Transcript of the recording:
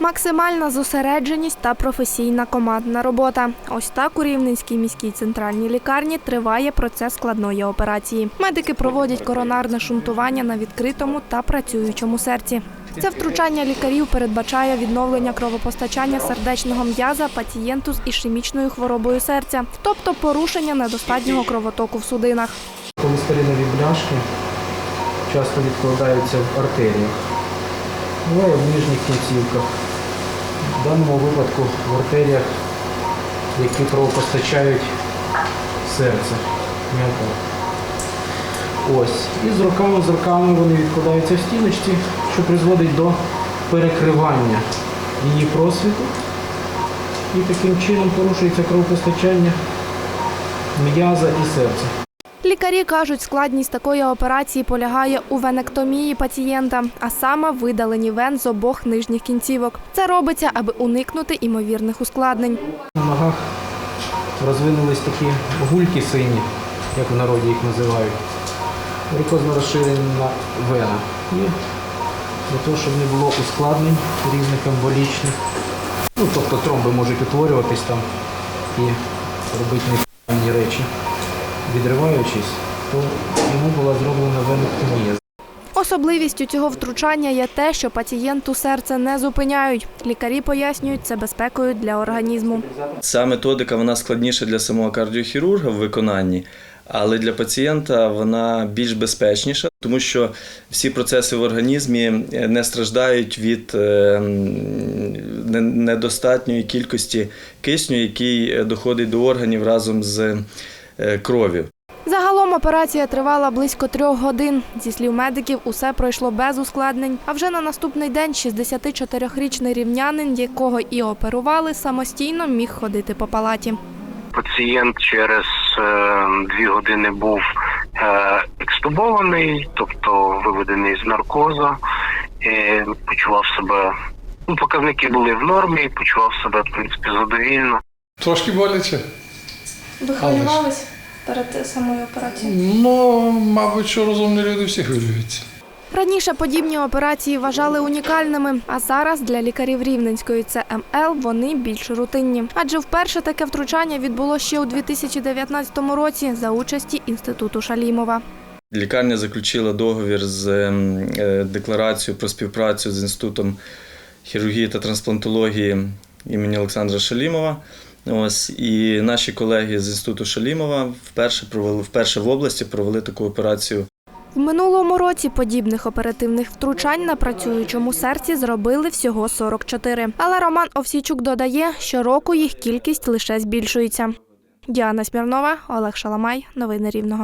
Максимальна зосередженість та професійна командна робота. Ось так у Рівненській міській центральній лікарні триває процес складної операції. Медики проводять коронарне шунтування на відкритому та працюючому серці. Це втручання лікарів передбачає відновлення кровопостачання сердечного м'яза пацієнту з ішемічною хворобою серця, тобто порушення недостатнього кровотоку в судинах. Холестеринові бляшки часто відкладаються в артеріях, буває в нижніх кінцівках. В даному випадку в артеріях, які кровопостачають серце. Ось. І з роками, з роками вони відкладаються в стіночці, що призводить до перекривання її просвіту. І таким чином порушується кровопостачання м'яза і серця. Лікарі кажуть, складність такої операції полягає у венектомії пацієнта, а саме видаленні вен з обох нижніх кінцівок. Це робиться, аби уникнути імовірних ускладнень. На ногах розвинулись такі гульки сині, як в народі їх називають. Варикозно розширена вена. І для того, щоб не було ускладнень різних емболічних. Ну, тобто тромби можуть утворюватись там і робити непевні речі. Відриваючись, то йому була зроблена венектомія. Особливістю цього втручання є те, що пацієнту серце не зупиняють. Лікарі пояснюють це безпекою для організму. Ця методика вона складніша для самого кардіохірурга в виконанні, але для пацієнта вона більш безпечніша, тому що всі процеси в організмі не страждають від е, недостатньої кількості кисню, який доходить до органів разом з е, кров'ю. Загалом операція тривала близько трьох годин. Зі слів медиків, усе пройшло без ускладнень. А вже на наступний день 64-річний рівнянин, якого і оперували, самостійно міг ходити по палаті. Пацієнт через е, дві години був е, екстубований, тобто виведений з наркоза, і почував себе. Ну, показники були в нормі, почував себе в принципі задовільно. Трошки боляче. Ви хвилювались перед самою операцією? Ну, мабуть, що розумні люди всі хвилюються. Раніше подібні операції вважали унікальними, а зараз для лікарів Рівненської ЦМЛ вони більш рутинні. Адже вперше таке втручання відбулося ще у 2019 році за участі інституту Шалімова. Лікарня заключила договір з ем, е, декларацією про співпрацю з інститутом хірургії та трансплантології імені Олександра Шалімова. Ось і наші колеги з інституту Шалімова вперше провели вперше в області провели таку операцію В минулому році подібних оперативних втручань на працюючому серці зробили всього 44. Але Роман Овсійчук додає, що року їх кількість лише збільшується. Діана Смірнова, Олег Шаламай. Новини Рівного.